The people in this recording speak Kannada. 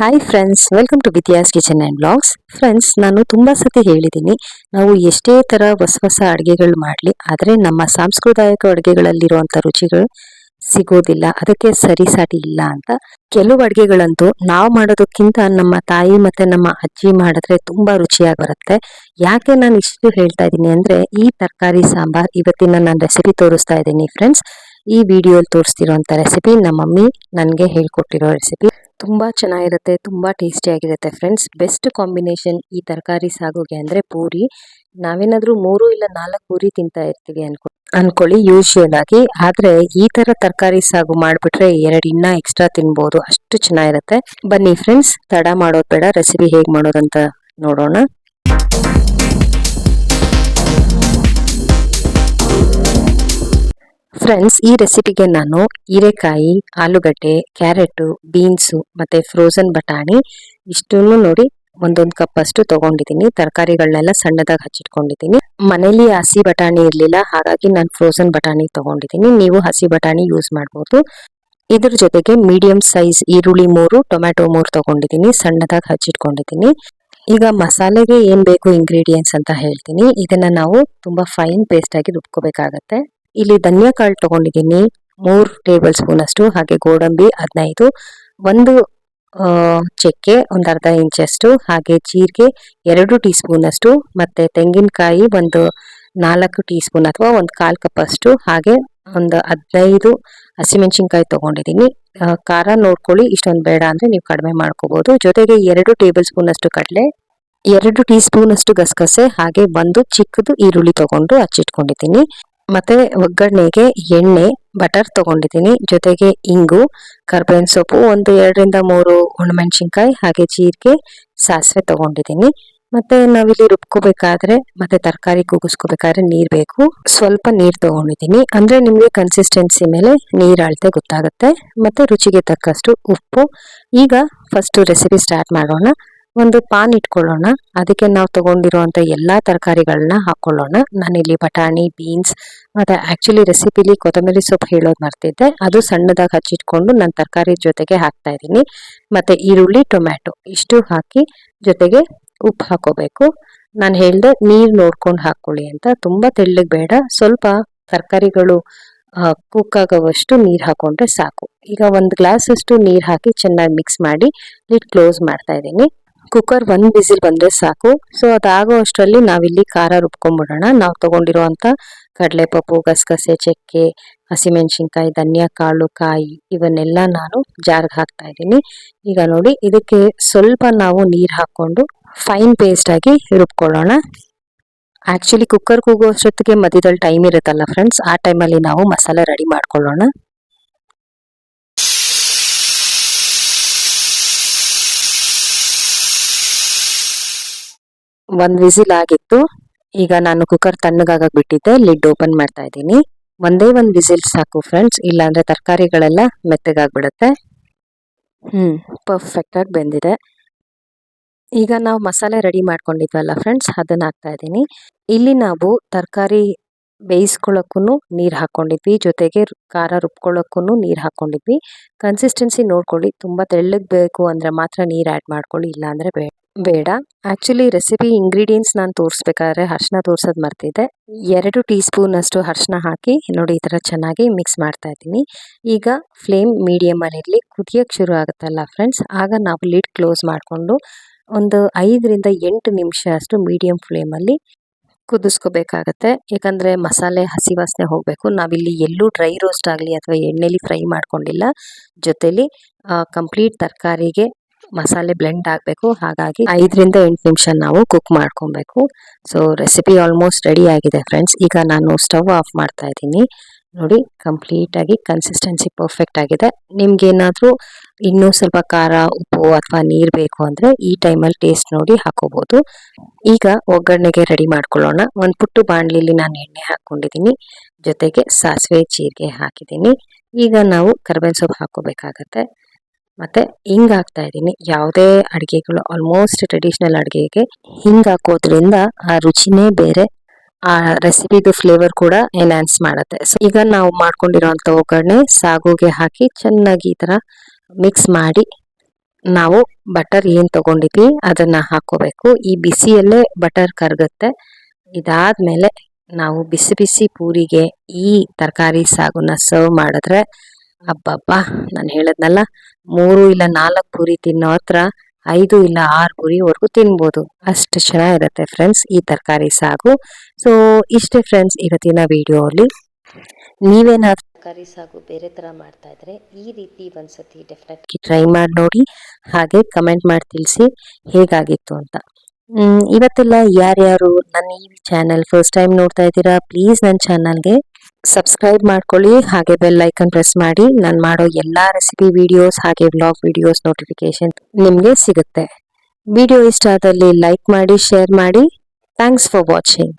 Hi friends welcome to Vidya's kitchen and blogs friends ನಾನು ತುಂಬ ಸತಿ ಹೇಳಿದ್ದೀನಿ ನಾವು ಎಷ್ಟೇ ಥರ ಹೊಸ ಹೊಸ ಅಡುಗೆಗಳು ಮಾಡಲಿ, ಆದರೆ ನಮ್ಮ ಸಾಂಸ್ಕೃತಿಕ ಅಡುಗೆಗಳಲ್ಲಿರುವಂಥ ರುಚಿಗಳು ಸಿಗೋದಿಲ್ಲ, ಅದಕ್ಕೆ ಸರಿಸಾಟಿ ಇಲ್ಲ ಅಂತ. ಕೆಲವು ಅಡುಗೆಗಳಂತೂ ನಾವು ಮಾಡೋದಕ್ಕಿಂತ ನಮ್ಮ ತಾಯಿ ಮತ್ತು ನಮ್ಮ ಅಜ್ಜಿ ಮಾಡಿದ್ರೆ ತುಂಬ ರುಚಿಯಾಗಿ ಬರುತ್ತೆ. ಯಾಕೆ ನಾನು ಇಷ್ಟು ಹೇಳ್ತಾ ಇದ್ದೀನಿ ಅಂದರೆ, ಈ ತರಕಾರಿ ಸಾಂಬಾರ್ ಇವತ್ತಿನ ನಾನು ರೆಸಿಪಿ ತೋರಿಸ್ತಾ ಇದ್ದೀನಿ ಫ್ರೆಂಡ್ಸ್ ಈ ವಿಡಿಯೋಲಿ ತೋರಿಸ್ತಿರೋಂಥ ರೆಸಿಪಿ ನಮ್ಮ ಮಮ್ಮಿ ನನಗೆ ಹೇಳ್ಕೊಟ್ಟಿರೋ ರೆಸಿಪಿ ತುಂಬ ಚೆನ್ನಾಗಿರುತ್ತೆ, ತುಂಬ ಟೇಸ್ಟಿಯಾಗಿರುತ್ತೆ ಫ್ರೆಂಡ್ಸ್ ಬೆಸ್ಟ್ ಕಾಂಬಿನೇಷನ್ ಈ ತರಕಾರಿ ಸಾಗುಗೆ ಅಂದರೆ ಪೂರಿ. ನಾವೇನಾದರೂ ಮೂರು ಇಲ್ಲ ನಾಲ್ಕು ಪೂರಿ ತಿಂತಾ ಇರ್ತೀವಿ ಅನ್ಕೊ, ಅನ್ಕೊಳ್ಳಿ ಯೂಶುವಲ್ ಆಗಿ. ಆದರೆ ಈ ಥರ ತರಕಾರಿ ಸಾಗು ಮಾಡಿಬಿಟ್ರೆ ಎರಡು ಇನ್ನ ಎಕ್ಸ್ಟ್ರಾ ತಿನ್ಬೋದು. ಅಷ್ಟು ಚೆನ್ನಾಗಿರುತ್ತೆ. ಬನ್ನಿ ಫ್ರೆಂಡ್ಸ್ ತಡ ಮಾಡೋದು ಬೇಡ ರೆಸಿಪಿ ಹೇಗೆ ಮಾಡೋದಂತ ನೋಡೋಣ. ಫ್ರೆಂಡ್ಸ್ ಈ ರೆಸಿಪಿಗೆ ನಾನು ಹೀರೆಕಾಯಿ, ಆಲೂಗಡ್ಡೆ, ಕ್ಯಾರೆಟು, ಬೀನ್ಸು ಮತ್ತು ಫ್ರೋಝನ್ ಬಟಾಣಿ ಇಷ್ಟನ್ನು ನೋಡಿ ಒಂದೊಂದು ಕಪ್ ಅಷ್ಟು ತಗೊಂಡಿದ್ದೀನಿ. ತರಕಾರಿಗಳನ್ನೆಲ್ಲ ಸಣ್ಣದಾಗಿ ಹಚ್ಚಿಟ್ಕೊಂಡಿದ್ದೀನಿ. ಮನೇಲಿ ಹಸಿ ಬಟಾಣಿ ಇರಲಿಲ್ಲ, ಹಾಗಾಗಿ ನಾನು ಫ್ರೋಝನ್ ಬಟಾಣಿ ತಗೊಂಡಿದ್ದೀನಿ. ನೀವು ಹಸಿ ಬಟಾಣಿ ಯೂಸ್ ಮಾಡ್ಬೋದು. ಇದ್ರ ಜೊತೆಗೆ ಮೀಡಿಯಂ ಸೈಜ್ ಈರುಳ್ಳಿ ಮೂರು, ಟೊಮ್ಯಾಟೊ ಮೂರು ತಗೊಂಡಿದ್ದೀನಿ. ಸಣ್ಣದಾಗಿ ಹಚ್ಚಿಟ್ಕೊಂಡಿದ್ದೀನಿ. ಈಗ ಮಸಾಲೆಗೆ ಏನು ಬೇಕು ಇಂಗ್ರೀಡಿಯೆಂಟ್ಸ್ ಅಂತ ಹೇಳ್ತೀನಿ. ಇದನ್ನು ನಾವು ತುಂಬ ಫೈನ್ ಪೇಸ್ಟಾಗಿ ರುಬ್ಕೋಬೇಕಾಗತ್ತೆ. ಇಲ್ಲಿ ಧನಿಯಾ ಕಾಳು ತಗೊಂಡಿದ್ದೀನಿ. ಮೂರು ಟೇಬಲ್ ಸ್ಪೂನ್ ಅಷ್ಟು, ಹಾಗೆ ಗೋಡಂಬಿ ಹದಿನೈದು. ಒಂದು ಚಕ್ಕೆ ಒಂದು ಅರ್ಧ ಇಂಚಷ್ಟು ಹಾಗೆ ಜೀರಿಗೆ ಎರಡು ಟೀ ಸ್ಪೂನ್ ಅಷ್ಟು, ಮತ್ತೆ ತೆಂಗಿನಕಾಯಿ ಒಂದು ನಾಲ್ಕು ಟೀ ಸ್ಪೂನ್ ಅಥವಾ ಒಂದು ಕಾಲು ಕಪ್ ಅಷ್ಟು, ಹಾಗೆ ಒಂದು ಹದಿನೈದು ಹಸಿಮೆಣಸಿನ್ಕಾಯಿ ತಗೊಂಡಿದ್ದೀನಿ. ಖಾರ ನೋಡ್ಕೊಳ್ಳಿ, ಇಷ್ಟೊಂದು ಬೇಡ ಅಂದರೆ ನೀವು ಕಡಿಮೆ ಮಾಡ್ಕೋಬೋದು. ಜೊತೆಗೆ ಎರಡು ಟೇಬಲ್ ಸ್ಪೂನ್ ಅಷ್ಟು ಕಡಲೆ, ಎರಡು ಟೀ ಸ್ಪೂನ್ ಅಷ್ಟು ಗಸಗಸೆ, ಹಾಗೆ ಒಂದು ಚಿಕ್ಕದು ಈರುಳ್ಳಿ ತಗೊಂಡು ಹಚ್ಚಿಟ್ಕೊಂಡಿದ್ದೀನಿ. ಮತ್ತೆ ಒಗ್ಗರಣೆಗೆ ಎಣ್ಣೆ, ಬಟರ್ ತಗೊಂಡಿದ್ದೀನಿ. ಜೊತೆಗೆ ಇಂಗು, ಕರ್ಬೇವಿನ ಸೊಪ್ಪು, ಒಂದು ಎರಡರಿಂದ ಮೂರು ಒಣಮೆಣಸಿನ್ಕಾಯಿ, ಹಾಗೆ ಜೀರಿಗೆ, ಸಾಸಿವೆ ತಗೊಂಡಿದ್ದೀನಿ. ಮತ್ತೆ ನಾವಿಲ್ಲಿ ರುಬ್ಕೋಬೇಕಾದ್ರೆ, ಮತ್ತೆ ತರಕಾರಿ ಕೂಗಿಸ್ಕೋಬೇಕಾದ್ರೆ ನೀರ್ ಬೇಕು. ಸ್ವಲ್ಪ ನೀರ್ ತಗೊಂಡಿದ್ದೀನಿ. ಅಂದ್ರೆ ನಿಮಗೆ ಕನ್ಸಿಸ್ಟೆನ್ಸಿ ಮೇಲೆ ನೀರು ಅಳತೆ ಗೊತ್ತಾಗುತ್ತೆ. ಮತ್ತೆ ರುಚಿಗೆ ತಕ್ಕಷ್ಟು ಉಪ್ಪು. ಈಗ ಫಸ್ಟ್ ರೆಸಿಪಿ ಸ್ಟಾರ್ಟ್ ಮಾಡೋಣ. ಒಂದು ಪಾನ್ ಇಟ್ಕೊಳ್ಳೋಣ. ಅದಕ್ಕೆ ನಾವು ತಗೊಂಡಿರುವಂತ ಎಲ್ಲಾ ತರಕಾರಿಗಳನ್ನ ಹಾಕೊಳ್ಳೋಣ. ನಾನಿಲ್ಲಿ ಬಟಾಣಿ, ಬೀನ್ಸ್, ಮತ್ತೆ ಆಕ್ಚುಲಿ ರೆಸಿಪಿಲಿ ಕೊತ್ತಂಬರಿ ಸೊಪ್ಪು ಹೇಳೋದು ಮರ್ತಿದ್ದೆ. ಅದು ಸಣ್ಣದಾಗಿ ಹಚ್ಚಿಟ್ಕೊಂಡು ನಾನು ತರಕಾರಿ ಜೊತೆಗೆ ಹಾಕ್ತಾ ಇದ್ದೀನಿ. ಮತ್ತೆ ಈರುಳ್ಳಿ, ಟೊಮ್ಯಾಟೊ ಇಷ್ಟು ಹಾಕಿ ಜೊತೆಗೆ ಉಪ್ಪು ಹಾಕೋಬೇಕು. ನಾನು ಹೇಳ್ದೆ ನೀರು ನೋಡ್ಕೊಂಡು ಹಾಕೊಳ್ಳಿ ಅಂತ. ತುಂಬಾ ತೆಳ್ಳಗೆ ಬೇಡ. ಸ್ವಲ್ಪ ತರಕಾರಿಗಳು ಕುಕ್ ಆಗೋವಷ್ಟು ನೀರು ಹಾಕೊಂಡ್ರೆ ಸಾಕು. ಈಗ ಒಂದು ಗ್ಲಾಸ್ ಅಷ್ಟು ನೀರು ಹಾಕಿ ಚೆನ್ನಾಗಿ ಮಿಕ್ಸ್ ಮಾಡಿ ಲಿಡ್ ಕ್ಲೋಸ್ ಮಾಡ್ತಾ ಇದ್ದೀನಿ. ಕುಕ್ಕರ್ ಒಂದು ಬಿಸಿಲ್ ಬಂದ್ರೆ ಸಾಕು. ಸೊ ಅದಾಗೋ ಅಷ್ಟರಲ್ಲಿ ನಾವಿಲ್ಲಿ ಖಾರ ರುಬ್ಕೊಂಡ್ಬಿಡೋಣ ನಾವು ತಗೊಂಡಿರುವಂತ ಕಡಲೆಪಪ್ಪು, ಗಸಗಸೆ, ಚಕ್ಕೆ, ಹಸಿಮೆಣಸಿನ್ಕಾಯಿ, ಧನಿಯಾ, ಕಾಳು, ಕಾಯಿ ಇವನ್ನೆಲ್ಲ ನಾನು ಜಾರ್ಗೆ ಹಾಕ್ತಾ ಇದ್ದೀನಿ. ಈಗ ನೋಡಿ, ಇದಕ್ಕೆ ಸ್ವಲ್ಪ ನಾವು ನೀರು ಹಾಕೊಂಡು ಫೈನ್ ಪೇಸ್ಟ್ ಆಗಿ ರುಬ್ಕೊಳ್ಳೋಣ. ಆಕ್ಚುಲಿ ಕುಕ್ಕರ್ ಕೂಗೋ ಅಷ್ಟೊತ್ತಿಗೆ ಮಧ್ಯದಲ್ಲಿ ಟೈಮ್ ಇರುತ್ತಲ್ಲ ಫ್ರೆಂಡ್ಸ್ ಆ ಟೈಮಲ್ಲಿ ನಾವು ಮಸಾಲೆ ರೆಡಿ ಮಾಡ್ಕೊಳ್ಳೋಣ. ಒಂದ್ ವಿಸಿಲ್ ಆಗಿತ್ತು. ಈಗ ನಾನು ಕುಕ್ಕರ್ ತಣ್ಣಗಾಗಕ್ ಬಿಟ್ಟಿದ್ದೆ. ಲಿಡ್ ಓಪನ್ ಮಾಡ್ತಾ ಇದ್ದೀನಿ. ಒಂದೇ ಒಂದು ವಿಸಿಲ್ ಸಾಕು ಫ್ರೆಂಡ್ಸ್ ಇಲ್ಲಾಂದ್ರೆ ತರಕಾರಿಗಳೆಲ್ಲ ಮೆತ್ತಗಾಗ್ಬಿಡುತ್ತೆ. ಹ್ಮ್ ಪರ್ಫೆಕ್ಟ್ ಆಗಿ ಬೆಂದಿದೆ. ಈಗ ನಾವು ಮಸಾಲೆ ರೆಡಿ ಮಾಡ್ಕೊಂಡಿದ್ವಲ್ಲ ಫ್ರೆಂಡ್ಸ್ ಅದನ್ನ ಹಾಕ್ತಾ ಇದ್ದೀನಿ. ಇಲ್ಲಿ ನಾವು ತರಕಾರಿ ಬೇಯಿಸ್ಕೊಳ್ಳೋಕ್ಕೂ ನೀರು ಹಾಕ್ಕೊಂಡಿದ್ವಿ ಜೊತೆಗೆ ಖಾರ ರುಬ್ಕೊಳ್ಳೋಕ್ಕೂ ನೀರು ಹಾಕ್ಕೊಂಡಿದ್ವಿ ಕನ್ಸಿಸ್ಟೆನ್ಸಿ ನೋಡ್ಕೊಳ್ಳಿ. ತುಂಬ ತೆಳ್ಳಗೆ ಬೇಕು ಅಂದರೆ ಮಾತ್ರ ನೀರು ಆ್ಯಡ್ ಮಾಡ್ಕೊಳ್ಳಿ, ಇಲ್ಲಾಂದರೆ ಬೇಡ. ಬೇಡ. ಆ್ಯಕ್ಚುಲಿ ರೆಸಿಪಿ ಇಂಗ್ರೀಡಿಯೆಂಟ್ಸ್ ನಾನು ತೋರಿಸ್ಬೇಕಾದ್ರೆ ಅರ್ಶಿನ ತೋರ್ಸೋದು ಮರ್ತಿದ್ದೆ. ಎರಡು ಟೀ ಸ್ಪೂನಷ್ಟು ಅರ್ಶಿನ ಹಾಕಿ, ನೋಡಿ ಈ ಥರ ಚೆನ್ನಾಗಿ ಮಿಕ್ಸ್ ಮಾಡ್ತಾ ಇದ್ದೀನಿ. ಈಗ ಫ್ಲೇಮ್ ಮೀಡಿಯಮಲ್ಲಿರಲಿ ಕುದಿಯೋಕ್ಕೆ ಶುರು ಆಗುತ್ತಲ್ಲ ಫ್ರೆಂಡ್ಸ್ ಆಗ ನಾವು ಲಿಡ್ ಕ್ಲೋಸ್ ಮಾಡಿಕೊಂಡು ಒಂದು ಐದರಿಂದ ಎಂಟು ನಿಮಿಷ ಅಷ್ಟು ಮೀಡಿಯಮ್ ಫ್ಲೇಮಲ್ಲಿ ಕುದಿಸ್ಕೋಬೇಕಾಗತ್ತೆ. ಯಾಕಂದರೆ ಮಸಾಲೆ ಹಸಿ ವಾಸನೆ ಹೋಗಬೇಕು. ನಾವಿಲ್ಲಿ ಎಲ್ಲೂ ಡ್ರೈ ರೋಸ್ಟ್ ಆಗಲಿ ಅಥವಾ ಎಣ್ಣೆಲಿ ಫ್ರೈ ಮಾಡ್ಕೊಂಡಿಲ್ಲ. ಜೊತೇಲಿ ಕಂಪ್ಲೀಟ್ ತರಕಾರಿಗೆ ಮಸಾಲೆ ಬ್ಲೆಂಡ್ ಆಗಬೇಕು. ಹಾಗಾಗಿ ಐದರಿಂದ ಎಂಟು ನಿಮಿಷ ನಾವು ಕುಕ್ ಮಾಡ್ಕೊಬೇಕು. ಸೊ ರೆಸಿಪಿ ಆಲ್ಮೋಸ್ಟ್ ರೆಡಿ ಆಗಿದೆ ಫ್ರೆಂಡ್ಸ್ ಈಗ ನಾನು ಸ್ಟವ್ ಆಫ್ ಮಾಡ್ತಾ ಇದ್ದೀನಿ. ನೋಡಿ ಕಂಪ್ಲೀಟ್ ಆಗಿ ಕನ್ಸಿಸ್ಟೆನ್ಸಿ ಪರ್ಫೆಕ್ಟ್ ಆಗಿದೆ. ನಿಮ್ಗೇನಾದರೂ ಇನ್ನೂ ಸ್ವಲ್ಪ ಖಾರ, ಉಪ್ಪು ಅಥವಾ ನೀರು ಬೇಕು ಅಂದರೆ ಈ ಟೈಮಲ್ಲಿ ಟೇಸ್ಟ್ ನೋಡಿ ಹಾಕೋಬಹುದು ಈಗ ಒಗ್ಗರಣೆಗೆ ರೆಡಿ ಮಾಡ್ಕೊಳ್ಳೋಣ. ಒಂದು ಪುಟ್ಟು ಬಾಣಲಿಲಿ ನಾನು ಎಣ್ಣೆ ಹಾಕ್ಕೊಂಡಿದ್ದೀನಿ. ಜೊತೆಗೆ ಸಾಸಿವೆ, ಜೀರಿಗೆ ಹಾಕಿದ್ದೀನಿ. ಈಗ ನಾವು ಕರ್ಬೇವಿನ ಸೊಪ್ಪು ಹಾಕೋಬೇಕಾಗತ್ತೆ ಮತ್ತೆ ಹಿಂಗ್ ಹಾಕ್ತಾ ಇದ್ದೀನಿ. ಯಾವುದೇ ಅಡುಗೆಗಳು ಆಲ್ಮೋಸ್ಟ್ ಟ್ರೆಡಿಷನಲ್ ಅಡುಗೆಗೆ ಹಿಂಗ್ ಹಾಕೋದ್ರಿಂದ ಆ ರುಚಿನೇ ಬೇರೆ, ಆ ರೆಸಿಪಿದು ಫ್ಲೇವರ್ ಕೂಡ ಎನ್ಹಾನ್ಸ್ ಮಾಡುತ್ತೆ. ಸೊ ಈಗ ನಾವು ಮಾಡ್ಕೊಂಡಿರೋಂಥ ಒಗ್ಗರಣೆ ಸಾಗುಗೆ ಹಾಕಿ ಚೆನ್ನಾಗಿ ಈ ಥರ ಮಿಕ್ಸ್ ಮಾಡಿ ನಾವು ಬಟರ್ ಏನು ತಗೊಂಡಿದ್ವಿ ಅದನ್ನು ಹಾಕೋಬೇಕು. ಈ ಬಿಸಿಯಲ್ಲೇ ಬಟರ್ ಕರಗುತ್ತೆ. ಇದಾದ್ಮೇಲೆ ನಾವು ಬಿಸಿ ಬಿಸಿ ಪೂರಿಗೆ ಈ ತರಕಾರಿ ಸಾಗುನ ಸರ್ವ್ ಮಾಡಿದ್ರೆ, ಅಬ್ಬಬ್ಬಾ, ನಾನು ಹೇಳದ್ನಲ್ಲ ಮೂರು ಇಲ್ಲ ನಾಲ್ಕು ಪೂರಿ ತಿನ್ನೋ ಹತ್ರ ಐದು ಇಲ್ಲ ಆರು ಪೂರಿವರೆಗೂ ತಿನ್ಬೋದು. ಅಷ್ಟು ಚೆನ್ನಾಗಿರುತ್ತೆ ಫ್ರೆಂಡ್ಸ್ ಈ ತರಕಾರಿ ಸಾಗು. ಸೊ ಇಷ್ಟೇ ಫ್ರೆಂಡ್ಸ್ ಇವತ್ತಿನ ವಿಡಿಯೋ ಅಲ್ಲಿ. ನೀವೇನಾದ್ರೂ ತರಕಾರಿ ಸಾಗು ಬೇರೆ ಥರ ಮಾಡ್ತಾ ಇದ್ರೆ ಈ ರೀತಿ ಒಂದ್ಸತಿ ಡೆಫಿನೆಟ್ಲಿ ಟ್ರೈ ಮಾಡಿ ನೋಡಿ ಹಾಗೆ ಕಮೆಂಟ್ ಮಾಡಿ ತಿಳಿಸಿ ಹೇಗಾಗಿತ್ತು ಅಂತ. ಇವತ್ತೆಲ್ಲ ಯಾರ್ಯಾರು ನನ್ನ ಈ ಚಾನಲ್ ಫಸ್ಟ್ ಟೈಮ್ ನೋಡ್ತಾ ಇದ್ದೀರಾ ಪ್ಲೀಸ್ ನನ್ನ ಚಾನಲ್ಗೆ ಸಬ್ಸ್ಕ್ರೈಬ್ ಮಾಡ್ಕೊಳ್ಳಿ, ಹಾಗೆ ಬೆಲ್ ಐಕನ್ ಪ್ರೆಸ್ ಮಾಡಿ. ನಾನು ಮಾಡೋ ಎಲ್ಲ ರೆಸಿಪಿ ವಿಡಿಯೋಸ್ ಹಾಗೆ ವ್ಲಾಗ್ ವಿಡಿಯೋಸ್ ನೋಟಿಫಿಕೇಶನ್ ನಿಮಗೆ ಸಿಗುತ್ತೆ. ವಿಡಿಯೋ ಇಷ್ಟ ಆದಲ್ಲಿ ಲೈಕ್ ಮಾಡಿ ಶೇರ್ ಮಾಡಿ. Thanks for watching